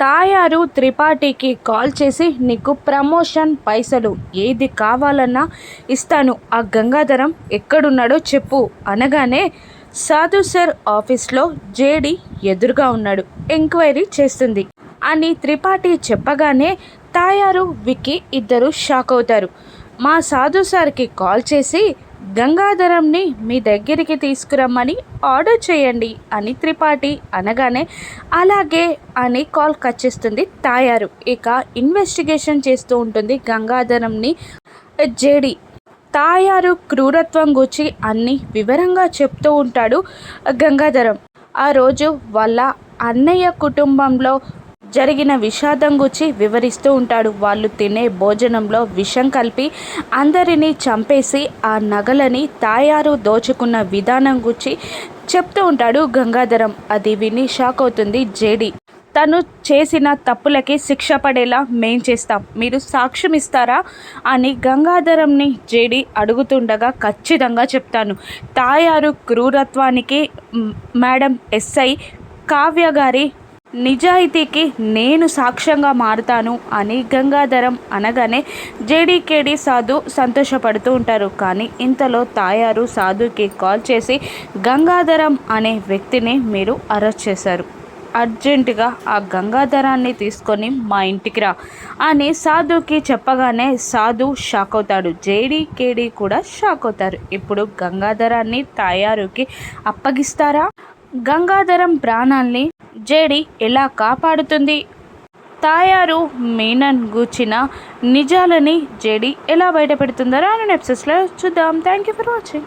తాయారు త్రిపాఠికి కాల్ చేసి నీకు ప్రమోషన్ పైసలు ఏది కావాలన్నా ఇస్తాను. ఆ గంగాధరం ఎక్కడున్నాడో చెప్పు అనగానే సాధు సార్ ఆఫీస్లో జేడి ఎదురుగా ఉన్నాడు ఎంక్వైరీ చేస్తుంది అని త్రిపాఠి చెప్పగానే తాయారు విక్కీ ఇద్దరు షాక్ అవుతారు. మా సాధు సార్కి కాల్ చేసి గంగాధరంని మీ దగ్గరికి తీసుకురమ్మని ఆర్డర్ చేయండి అని త్రిపాఠి అనగానే అలాగే అని కాల్ కట్ చేస్తుంది తాయారు. ఇక ఇన్వెస్టిగేషన్ చేస్తూ ఉంటుంది గంగాధరంని జేడి. తాయారు క్రూరత్వం గురించి అన్ని వివరంగా చెప్తూ ఉంటాడు గంగాధరం. ఆ రోజు వాళ్ళ అన్నయ్య కుటుంబంలో జరిగిన విషాదం గురించి వివరిస్తూ ఉంటాడు. వాళ్ళు తినే భోజనంలో విషం కలిపి అందరినీ చంపేసి ఆ నగలని తాయారు దోచుకున్న విధానం గురించి చెప్తూ ఉంటాడు గంగాధరం. అది విని షాక్ అవుతుంది జేడి. తను చేసిన తప్పులకి శిక్ష పడేలా మేం చేస్తాం. మీరు సాక్ష్యం ఇస్తారా? అని గంగాధరంని జేడి అడుగుతుండగా ఖచ్చితంగా చెప్తాను. తాయారు క్రూరత్వానికి మేడం ఎస్ఐ కావ్య గారి నిజాయితీకి నేను సాక్ష్యంగా మారుతాను అని గంగాధరం అనగానే జేడీకేడి సాధు సంతోషపడుతూ ఉంటారు. కానీ ఇంతలో తాయారు సాధుకి కాల్ చేసి గంగాధరం అనే వ్యక్తిని మీరు అరెస్ట్ చేశారు. అర్జెంటుగా ఆ గంగాధరాన్ని తీసుకొని మా ఇంటికి రా అని సాధుకి చెప్పగానే సాధు షాక్ అవుతాడు. జేడీ కేడీ కూడా షాక్ అవుతారు. ఇప్పుడు గంగాధరాన్ని తాయారుకి అప్పగిస్తారా? గంగాధరం ప్రాణాల్ని జేడి ఎలా కాపాడుతుంది? తాయారు మీనన్ గూర్చిన నిజాలని జేడి ఎలా బయటపెడుతుందో రాను ఎపిసోడ్స్లో చూద్దాం. Thank you for watching